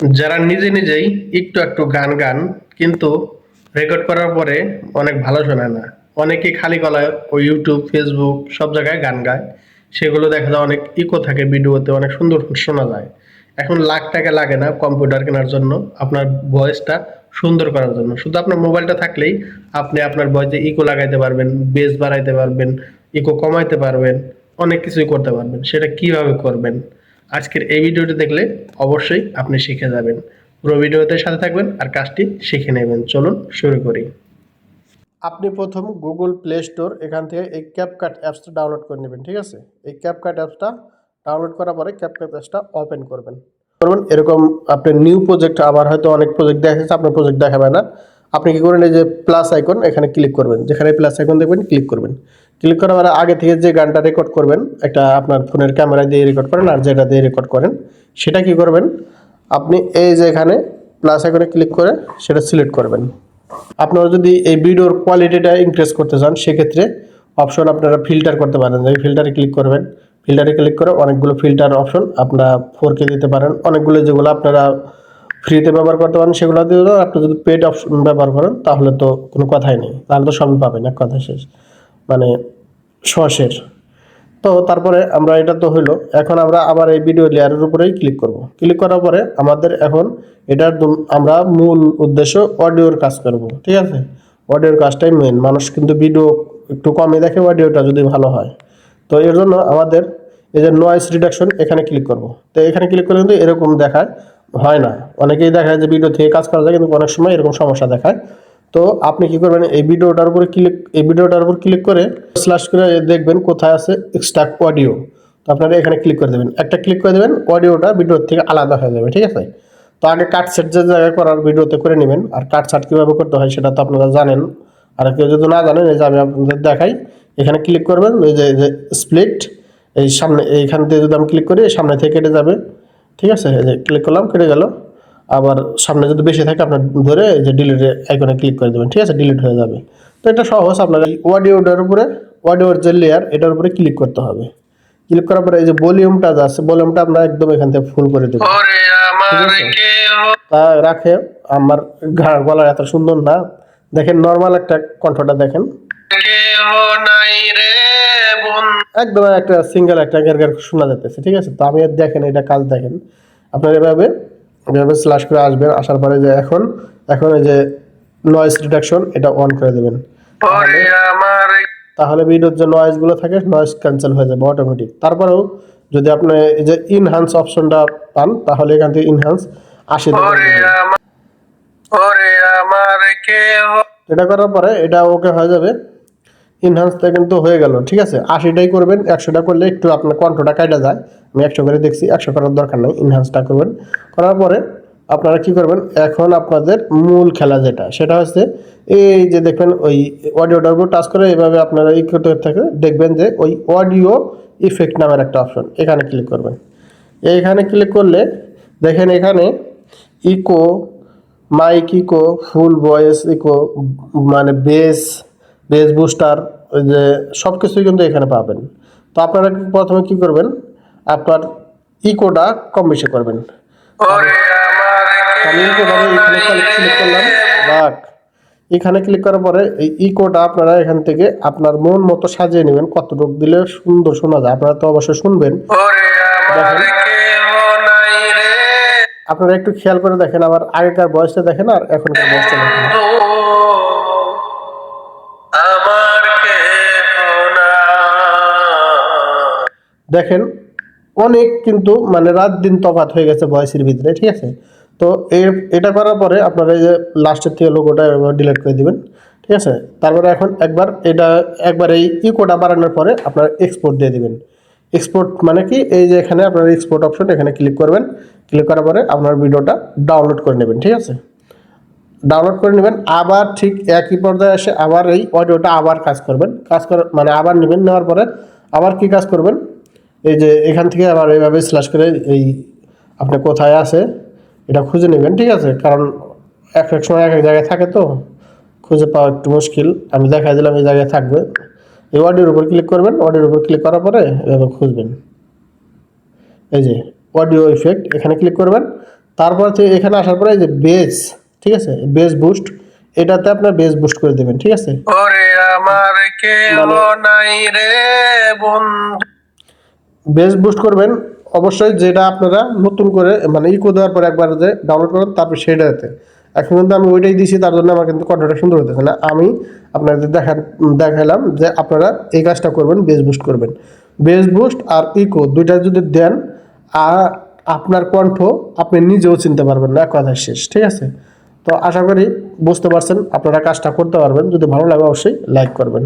যারা নিজে নিজেই একটু একটু গান গান, কিন্তু রেকর্ড করার পরে অনেক ভালো শোনায় না। অনেকে খালি গলায় ওই ইউটিউব ফেসবুক সব জায়গায় গান গায়। সেগুলো দেখা যায় অনেক ইকো থাকে ভিডিওতে, অনেক সুন্দর শোনা যায়। এখন লাখ টাকা লাগে না কম্পিউটার কেনার জন্য, আপনার ভয়েসটা সুন্দর করার জন্য। শুধু আপনার মোবাইলটা থাকলেই আপনি আপনার ভয়েসে ইকো লাগাইতে পারবেন বেস বাড়াইতে পারবেন ইকো কমাইতে পারবেন, অনেক কিছুই করতে পারবেন। সেটা কীভাবে করবেন? আজকের এই ভিডিওটি দেখলে অবশ্যই আপনি শিখে যাবেন। পুরো ভিডিওতে সাথে থাকবেন আর কাজটি শিখে নেবেন। চলুন শুরু করি। আপনি প্রথম গুগল প্লে স্টোর এখান থেকে এই ক্যাপকাট অ্যাপসটা ডাউনলোড করে নেবেন, ঠিক আছে? এই ক্যাপকাট অ্যাপসটা ডাউনলোড করার পরে ক্যাপকাট অ্যাপসটা ওপেন করবেন। করবেন, এরকম আপনি নিউ প্রজেক্ট আবার হয়তো অনেক প্রজেক্ট দেখাচ্ছে, আপনার প্রজেক্ট দেখাবে না। আপনি কী করেন, এই যে প্লাস আইকন এখানে ক্লিক করবেন। যেখানে প্লাস আইকন দেখবেন ক্লিক করবেন। ক্লিক করার আগে থেকে যে গানটা রেকর্ড করবেন একটা আপনার ফোনের ক্যামেরা দিয়ে রেকর্ড করেন আর যেটা দিয়ে রেকর্ড করেন, সেটা কি করবেন? আপনি এই যে এখানে প্লাস আইকনে ক্লিক করে সেটা সিলেক্ট করবেন। আপনারা যদি এই ভিডিওর কোয়ালিটিটা ইনক্রিজ করতে চান, সেক্ষেত্রে অপশন আপনারা ফিল্টার করতে পারেন। এই ফিল্টারে ক্লিক করবেন। ফিল্টারে ক্লিক করে অনেকগুলো ফিল্টার অপশন আপনারা ফোর দিতে পারেন। অনেকগুলো যেগুলো আপনারা ফ্রিতে ব্যবহার করতে পারেন, সেগুলো দিয়ে। আপনি যদি পেড অপশন ব্যবহার করেন, তাহলে তো কোনো কথাই নেই। তাহলে তো সবই পাবেন, এক কথা শেষ। মানে সসের। তো তারপরে আমরা এটা তো হইল, এখন আমরা আবার এই ভিডিও লেয়ারের উপরেই ক্লিক করব। ক্লিক করার পরে আমাদের এখন এটার আমরা মূল উদ্দেশ্য অডিওর কাজ করব, ঠিক আছে? অডিওর কাজটাই মেন মানুষ কিন্তু ভিডিও একটু কমই দেখে অডিওটা যদি ভালো হয়। তো এর জন্য আমাদের এই যে নয়েস রিডাকশন এখানে ক্লিক করব। তো এখানে ক্লিক করলে কিন্তু এরকম দেখায়, হয় না। অনেকেই দেখায় যে ভিডিও থেকে কাজ করা যায়, কিন্তু অনেক সময় এরকম সমস্যা দেখায়। তো আপনি কি করবেন, এই ভিডিওটার উপরে ক্লিক এই ভিডিওটার উপর ক্লিক করে স্ল্যাশ করে দেখবেন কোথায় আছে এক্সট্রাক্ট অডিও তো আপনারা এখানে ক্লিক করে দেবেন। একটা ক্লিক করে দেবেন অডিওটা ভিডিওর থেকে আলাদা হয়ে যাবে, ঠিক আছে? তো আগে কাট সেট যে জায়গায় করার ভিডিওতে করে নেবেন, আর কাট সাট কীভাবে করতে হয় সেটা তো আপনারা জানেন। আর কেউ যদি না জানেন, এই যে আমি আপনাদের দেখাই, এখানে ক্লিক করবেন, এই যে স্প্লিট এই সামনে, এইখান থেকে যদি আমি ক্লিক করি সামনে থেকে কেটে যাবে, ঠিক আছে? এই যে ক্লিক করলাম, কেটে গেল। আবার সামনে যদি বেশি থাকে আপনার ধরে যে ডিলিট আইকনে ক্লিক করে দেবেন ঠিক আছে? ডিলিট হয়ে যাবে। তো এটা সহজ আপনার এই অডিওটার উপরে অডিওর যে লেয়ার এটার উপরে ক্লিক করতে হবে। ক্লিক করার পরে এই যে ভলিউমটা যা আছে ভলিউমটা আমরা একদম এখান থেকে ফুল করে দেবো। তা রাখে আমার ঘা- গলা এত সুন্দর না। দেখেন নর্মাল একটা কণ্ঠটা দেখেন। একদম একটা সিঙ্গেল একটা গের গের শোনা যাচ্ছে ঠিক আছে? তো আমি দেখেন এটা কাজ দেখেন। আপনার এভাবে এভাবে স্ল্যাশ করে আসবেন আসার পরে যে এখন এখন এই যে নয়েজ রিডাকশন এটা অন করে দেবেন। তাহলে ভিডিওর যে নয়েজগুলো থাকে নয়েজ ক্যান্সেল হয়ে যাবে অটোমেটিক তারপরেও যদি আপনি এই যে ইনহান্স অপশনটা পান তাহলে এখান থেকে ইনহান্স আশি এটা করার পরে এটা ওকে হয়ে যাবে। ইনহান্সটা কিন্তু হয়ে গেল, ঠিক আছে? আশিটাই করবেন, একশোটা করলে একটু আপনার কণ্ঠটা কাটা যায়। আমি একশো করে দেখছি, একশো করার দরকার নেই ইনহান্সটা করবেন। করার পরে আপনারা কি করবেন, এখন আপনাদের মূল খেলা যেটা, সেটা হচ্ছে এই যে দেখবেন ওই অডিওটার উপর টাচ করে এইভাবে আপনারা ই করতে থাকে, দেখবেন যে ওই অডিও ইফেক্ট নামের একটা অপশন এখানে ক্লিক করবেন। এইখানে ক্লিক করলে দেখেন এখানে echo mike echo full voice echo মানে বেস বেস বুস্টার ওই যে সব কিছুই কিন্তু এখানে পাবেন। তো আপনারা প্রথমে কি করবেন? আপনার ইকোটা কম বেশি করবেন। আমি ইকোটা এখানে ক্লিক করলাম। এখানে ক্লিক করার পরে এই ইকোটা আপনারা এখান থেকে আপনার মন মতো সাজিয়ে নেবেন। কতটুকু দিলে সুন্দর শোনা যায়। আপনারা তো অবশ্যই শুনবেন। আপনারা একটু খেয়াল করে দেখেন। আবার আগেকার বয়সটা দেখেন আর এখনকার বয়সটা দেখেন। দেখেন, অনেক কিন্তু মানে রাত দিন তফাৎ হয়ে গেছে ভয়েসের ভিতরে, ঠিক আছে? তো এটা করার পরে আপনারা এই যে লাস্টের থেকে লোগোটা ডিলিট করে দিবেন, ঠিক আছে? তারপরে এখন একবার এটা, একবার এই ইকোটা বাড়ানোর পরে আপনার এক্সপোর্ট দিয়ে দিবেন। এক্সপোর্ট মানে কি? এই যে এখানে আপনার এক্সপোর্ট অপশন এখানে ক্লিক করবেন। ক্লিক করার পরে আপনার ভিডিওটা ডাউনলোড করে নেবেন, ঠিক আছে? ডাউনলোড করে নেবেন, আবার ঠিক একই পর্যায়ে এসে আবার এই অডিওটা আবার কাজ করবেন। কাজ করার মানে আবার নেবেন, নেওয়ার পরে আবার কি কাজ করবেন? এই যে এখান থেকে আবার এইভাবে স্ল্যাশ করে এই আপনি কোথায় আছে এটা খুঁজে নেবেন ঠিক আছে? কারণ এক এক সময় এক এক জায়গায় থাকে তো খুঁজে পাওয়া একটু মুশকিল। আমি দেখাই দিলাম এই জায়গায় থাকবে। এই অডিওর উপর ক্লিক করবেন অডিওর উপর ক্লিক করার পরে এভাবে খুঁজবেন। এই যে অডিও ইফেক্ট এখানে ক্লিক করবেন। তারপর হচ্ছে এখানে আসার পরে এই যে বেস ঠিক আছে? বেস বুস্ট এটাতে আপনার বেস বুস্ট করে দেবেন ঠিক আছে? ওরে আমার কেহ নাই রে বন্ধু? বেস বুস্ট করবেন। অবশ্যই যেটা আপনারা নতুন করে মানে ইকো দেওয়ার পর একবার যে ডাউনলোড করবেন, তারপর সেইটাতে এখন কিন্তু আমি ওইটাই দিছি, তার জন্য আমার কিন্তু কন্টেন্টটা সুন্দর হতেছে না। আমি আপনাদের দেখা দেখালাম যে আপনারা এই কাজটা করবেন বেস বুস্ট করবেন। বেস বুস্ট আর ইকো দুইটা যদি দেন, আর আপনার কণ্ঠ আপনি নিজেও চিনতে পারবেন না, এক কথায় শেষ, ঠিক আছে? তো আশা করি বুঝতে পারছেন, আপনারা কাজটা করতে পারবেন। যদি ভালো লাগে অবশ্যই লাইক করবেন।